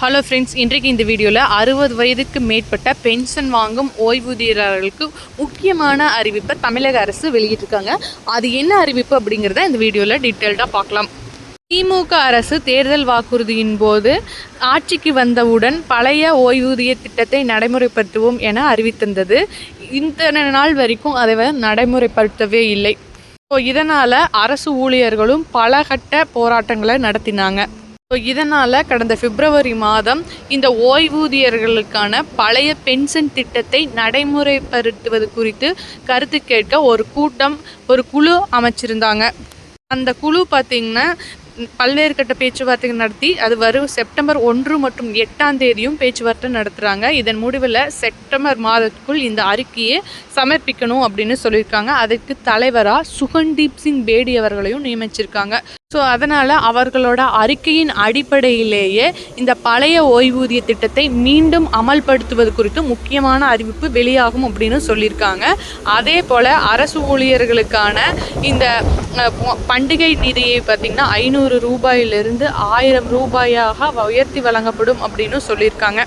Hello friends இன்றைக்கு இந்த வீடியோவில் அறுபது வயதுக்கு மேற்பட்ட பென்ஷன் வாங்கும் ஓய்வூதியர்களுக்கு முக்கியமான அறிவிப்பை தமிழக அரசு வெளியிட்டிருக்காங்க. அது என்ன அறிவிப்பு அப்படிங்கிறத இந்த வீடியோவில் டீட்டெயில்டாக பார்க்கலாம். திமுக அரசு தேர்தல் வாக்குறுதியின் போது ஆட்சிக்கு வந்தவுடன் பழைய ஓய்வூதிய திட்டத்தை நடைமுறைப்படுத்துவோம் என அறிவித்திருந்தது. இந்த நாள் வரைக்கும் அதை நடைமுறைப்படுத்தவே இல்லை. ஸோ இதனால் அரசு ஊழியர்களும் பல கட்ட போராட்டங்களை நடத்தினாங்க. இதனால் கடந்த பிப்ரவரி மாதம் இந்த ஓய்வூதியர்களுக்கான பழைய பென்ஷன் திட்டத்தை நடைமுறைப்படுத்துவது குறித்து கருத்து கேட்க ஒரு கூட்டம் ஒரு குழு அமைச்சிருந்தாங்க. அந்த குழு பார்த்திங்கன்னா பல்வேறு கட்ட பேச்சுவார்த்தைகள் நடத்தி அது வரும் செப்டம்பர் ஒன்று மற்றும் எட்டாம் தேதியும் பேச்சுவார்த்தை நடத்துகிறாங்க இதன் முடிவில் செப்டம்பர் மாதத்துக்குள் இந்த அறிக்கையை சமர்ப்பிக்கணும் அப்படின்னு சொல்லியிருக்காங்க. அதுக்கு தலைவராக சுகன்தீப் சிங் பேடி அவர்களையும் நியமிச்சிருக்காங்க. ஸோ அதனால் அவர்களோட அறிக்கையின் அடிப்படையிலேயே இந்த பழைய ஓய்வூதிய திட்டத்தை மீண்டும் அமல்படுத்துவது குறித்து முக்கியமான அறிவிப்பு வெளியாகும் அப்படின்னு சொல்லியிருக்காங்க. அதே போல் அரசு ஊழியர்களுக்கான இந்த பண்டிகை நிதியை பார்த்திங்கன்னா ஐநூறு ரூபாயிலிருந்து ஆயிரம் ரூபாயாக உயர்த்தி வழங்கப்படும் அப்படின்னு சொல்லியிருக்காங்க.